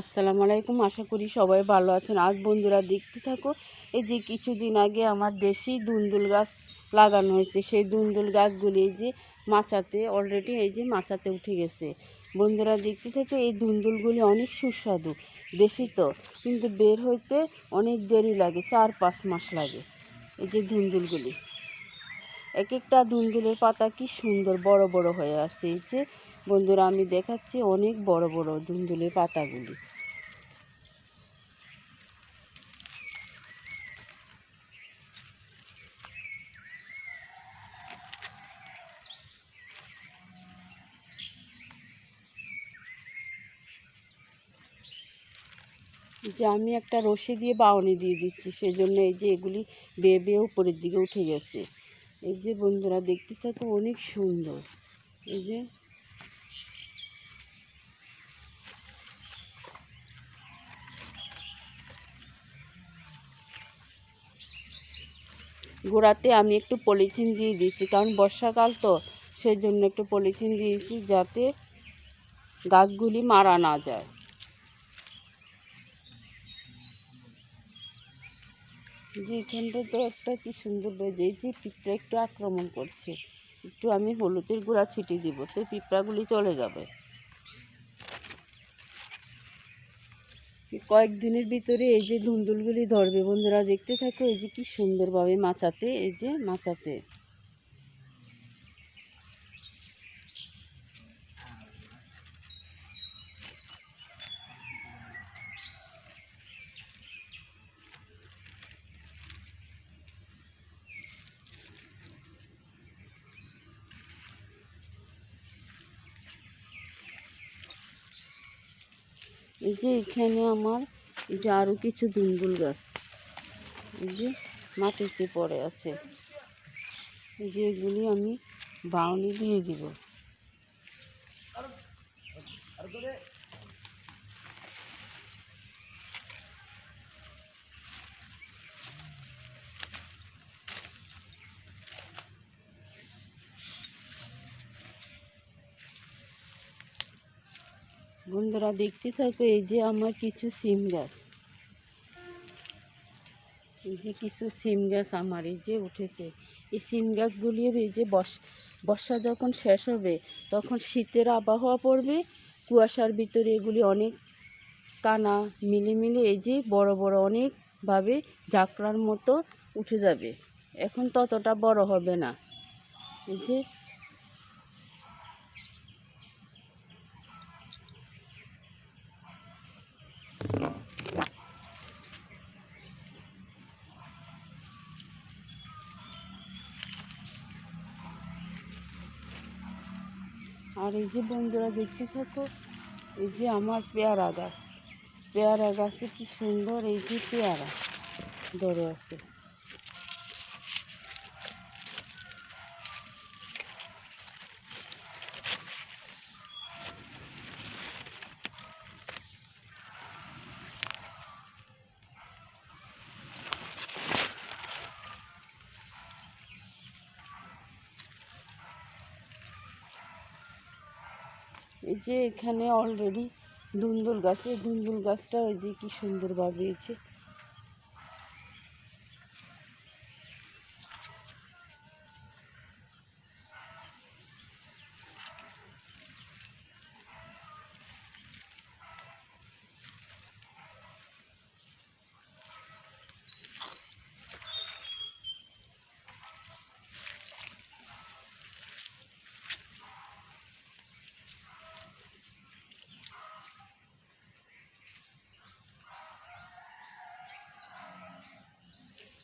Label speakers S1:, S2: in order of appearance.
S1: আসসালামু আলাইকুম, আশা করি সবাই ভালো আছেন। আজ বন্ধুরা দেখতে থাকো, এই যে কিছুদিন আগে আমার দেশি দুন্দুল গাছ লাগানো হয়েছে। সেই দুন্দুল গাছগুলি এই যে মাচাতে অলরেডি এই যে মাচাতে উঠে গেছে। বন্ধুরা দেখতে থাকো, এই দুন্দুলগুলি অনেক সুস্বাদু, দেশি তো, কিন্তু বের হইতে অনেক দেরি লাগে, চার পাঁচ মাস লাগে এই যে দুন্দুলগুলি। এক একটা দুন্দুলের পাতা কি সুন্দর বড় বড় হয়ে আছে। এই যে বন্ধুরা, আমি দেখাচ্ছি অনেক বড় বড় দুন্দুলের পাতাগুলি। যে আমি একটা রশি দিয়ে বাউনি দিয়ে দিচ্ছি, সেজন্য এই যে এগুলি বেয়ে বেয়ে উপরের দিকে উঠে গেছে। এই যে বন্ধুরা, দেখতে থাকো অনেক সুন্দর। এই যে গোড়াতে আমি একটু পলিথিন দিয়ে দিয়েছি, কারণ বর্ষাকাল তো সেই জন্য একটু পলিথিন দিয়েছি যাতে গাছগুলি মারা না যায়। যে এখানটা তো একটা কি সুন্দর যে পিঁপড়া একটু আক্রমণ করছে। একটু আমি হলুদের গুঁড়া ছিটিয়ে দিব, তো পিঁপড়াগুলি চলে যাবে। কয়েকদিনের ভিতরে এই যে ধুন্দুলগুলি ধরবে বন্ধুরা, দেখতে থাকো, এই যে কি সুন্দরভাবে মাচাতে, এই যে মাচাতে। এই যে এখানে আমার এই যে আরও কিছু দুম্বুল গাছ। এই যে মাটিতে পড়ে আছে। এই যে এগুলি আমি বাউনি দিয়ে দিব। বন্ধুরা দেখতে থাকো, এই যে আমার কিছু সিম গাছ। এই যে কিছু সিম গাছ আমার, এই যে উঠেছে। এই সিম গাছগুলির এই যে বর্ষ, বর্ষা যখন শেষ হবে, তখন শীতের আবহাওয়া পড়বে। কুয়াশার ভিতরে এগুলি অনেক কানা মিলে মিলে এই যে বড় বড় অনেকভাবে ঝাঁকড়ার মতো উঠে যাবে। এখন ততটা বড় হবে না। এই যে আর এই যে বন্ধুরা দেখতে থাকো, এই যে আমার পেয়ারা গাছ। পেয়ারা গাছে কি সুন্দর এই যে পেয়ারা ধরে আছে। এই যে এখানে অলরেডি ধুন্দুল গাছে ধুন্দুল গাছটা ওই যে কি সুন্দরভাবে হয়েছে